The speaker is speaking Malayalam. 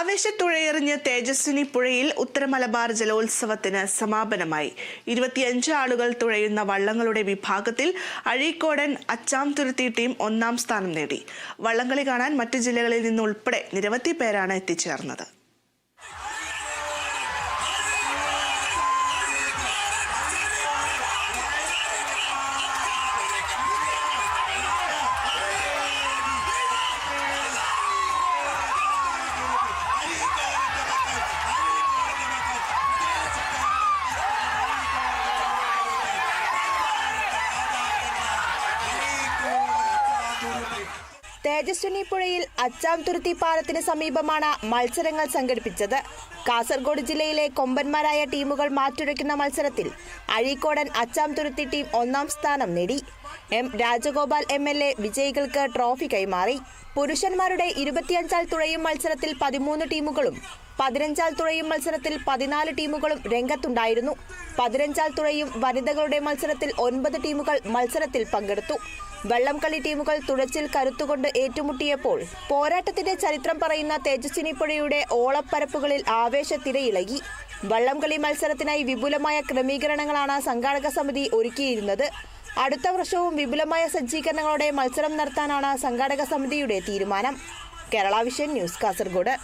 ആവേശത്തുഴയെറിഞ്ഞ് തേജസ്വിനി പുഴയിൽ ഉത്തര മലബാർ ജലോത്സവത്തിന് സമാപനമായി. ഇരുപത്തിയഞ്ച് ആളുകൾ തുഴയുന്ന വള്ളങ്ങളുടെ വിഭാഗത്തിൽ അഴീക്കോടൻ അച്ചാം തുരുത്തി ടീം ഒന്നാം സ്ഥാനം നേടി. വള്ളംകളി കാണാൻ മറ്റു ജില്ലകളിൽ നിന്നുൾപ്പെടെ നിരവധി പേരാണ് എത്തിച്ചേർന്നത്. തേജസ്വിനി പുഴയിൽ അച്ചാം തുരുത്തി പാലത്തിന് സമീപമാണ് മത്സരങ്ങൾ സംഘടിപ്പിച്ചത്. കാസർഗോഡ് ജില്ലയിലെ കൊമ്പന്മാരായ ടീമുകൾ മാറ്റുരയ്ക്കുന്ന മത്സരത്തിൽ അഴീക്കോടൻ അച്ചാംതുരുത്തി ടീം ഒന്നാം സ്ഥാനം നേടി. M Rajagopal M L A വിജയികൾക്ക് ട്രോഫി കൈമാറി. പുരുഷന്മാരുടെ ഇരുപത്തിയഞ്ചാൽ തുഴയും മത്സരത്തിൽ പതിമൂന്ന് ടീമുകളും പതിനഞ്ചാൽ തുഴയും മത്സരത്തിൽ പതിനാല് ടീമുകളും രംഗത്തുണ്ടായിരുന്നു. പതിനഞ്ചാൽ തുഴയും വനിതകളുടെ മത്സരത്തിൽ ഒൻപത് ടീമുകൾ മത്സരത്തിൽ പങ്കെടുത്തു. വള്ളംകളി ടീമുകൾ തുഴച്ചിൽ കരുത്തുകൊണ്ട് ഏറ്റുമുട്ടിയപ്പോൾ പോരാട്ടത്തിന്റെ ചരിത്രം പറയുന്ന തേജസ്വിനി പുഴയുടെ ഓളപ്പരപ്പുകളിൽ ആവേശത്തിരയിളകി. വള്ളംകളി മത്സരത്തിനായി വിപുലമായ ക്രമീകരണങ്ങളാണ് സംഘാടക സമിതി ഒരുക്കിയിരുന്നത്. അടുത്ത വർഷവും വിപുലമായ സജ്ജീകരണങ്ങളോടെ മത്സരം നടത്താനാണ് സംഘാടക സമിതിയുടെ തീരുമാനം. Kerala vision news Kasaragod.